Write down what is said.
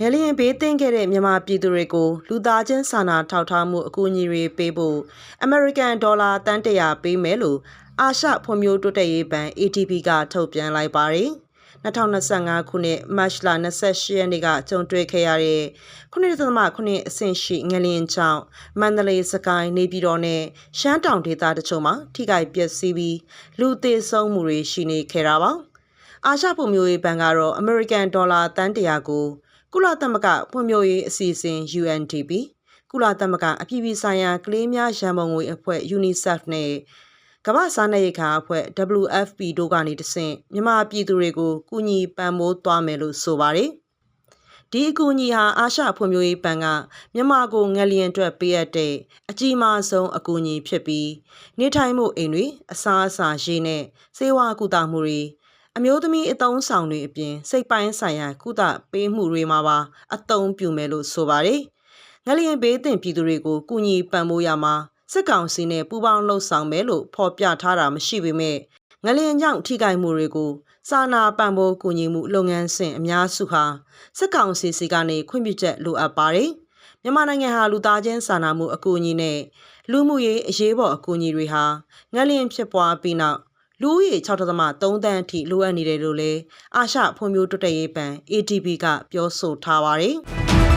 ငလျင်ဘေးသင့်ခဲ့တဲ့မြန်မာပြည်သူတွေကိုလူသားချင်းစာနာထောက်ထားမှုအကူအညီတွေပေးဖို့အမေရိကန်ဒေါ်လာတန်တရာပေးမယ်လို့အာရှဖွံ့ဖြိုးတိုးတက်ရေးဘဏ် ADB ကထုတ်ပြန်လိုက်ပါတယ်။2025ခုနှစ်မတ်လ28ရက်နေ့ကကြုံတွေ့ခဲ့ရတဲ့9.9အဆင့်ရှိငလျင်ကြောင့်မန္တလေးစကိုင်းနေပြည်တော်နဲ့ရှမ်းတောင်ဒေသတချို့မှာထိခိုက်ပျက်စီးပြီးလူသေဆုံးမှုတွေရှိနေခဲ့တာပါ။အာရှဖွံ့ဖြိုးရေးဘဏ်ကတော့အမေရိကန်ဒေါ်လာတန်တရာကို ကုလသမဂ္ဂဖွံ့ဖြိုးရေးအစီအစဉ် UNDP ကုလသမဂ္ဂအပြည်ပြည်ဆိုင်ရာကလေးများရန်ပုံငွေအဖွဲ့ UNICEF နဲ့ကမ္ဘာစားနပ်ရိက္ခာအဖွဲ့ WFP တို့ကနေတဆင့်မြန်မာပြည်သူတွေကိုကူညီပံ့ပိုးသွားမယ်လို့ဆိုပါတယ်။ဒီအကူအညီဟာအာရှဖွံ့ဖြိုးရေးဘဏ်ကမြန်မာကိုငလျင်အတွက်ပေးအပ်တဲ့အကြီးမားဆုံးအကူအညီဖြစ်ပြီးနေထိုင်မှုအိမ်တွေအစားအစာရေးနဲ့စေဝါကူတာမှုတွေ အမျိုးသမီးအသုံးဆောင်တွေအပြင် စိတ်ပိုင်းဆိုင်ရာကုသပေးမှုတွေမှာပါအသုံးပြုမယ်လို့ဆိုပါတယ်။ငလျင်ဘေးသင့်ပြည်သူတွေကိုကူညီပံ့ပိုးရမှာစစ်ကောင်စီနဲ့ပူးပေါင်းလှုပ်ဆောင်မယ်လို့ဖော်ပြထားတာမရှိပေမဲ့ငလျင်ကြောင့်ထိခိုက်မှုတွေကိုစာနာပံ့ပိုးကူညီမှုလုပ်ငန်းစဉ်အများစုဟာစစ်ကောင်စီစီကနေခွင့်ပြုချက်လိုအပ်ပါတယ်။မြန်မာနိုင်ငံဟာလူသားချင်းစာနာမှုအကူအညီနဲ့လူမှုရေးအရေးပေါ်အကူအညီတွေဟာငလျင်ဖြစ်ပွားပြီးနောက် လူဦးရေ6.3တန်းအထိလိုအပ်နေတယ်လို့လည်းအာရှဖွံ့ဖြိုးတိုးတက်ရေးဘဏ် ADB ကပြောဆိုထားပါတယ်။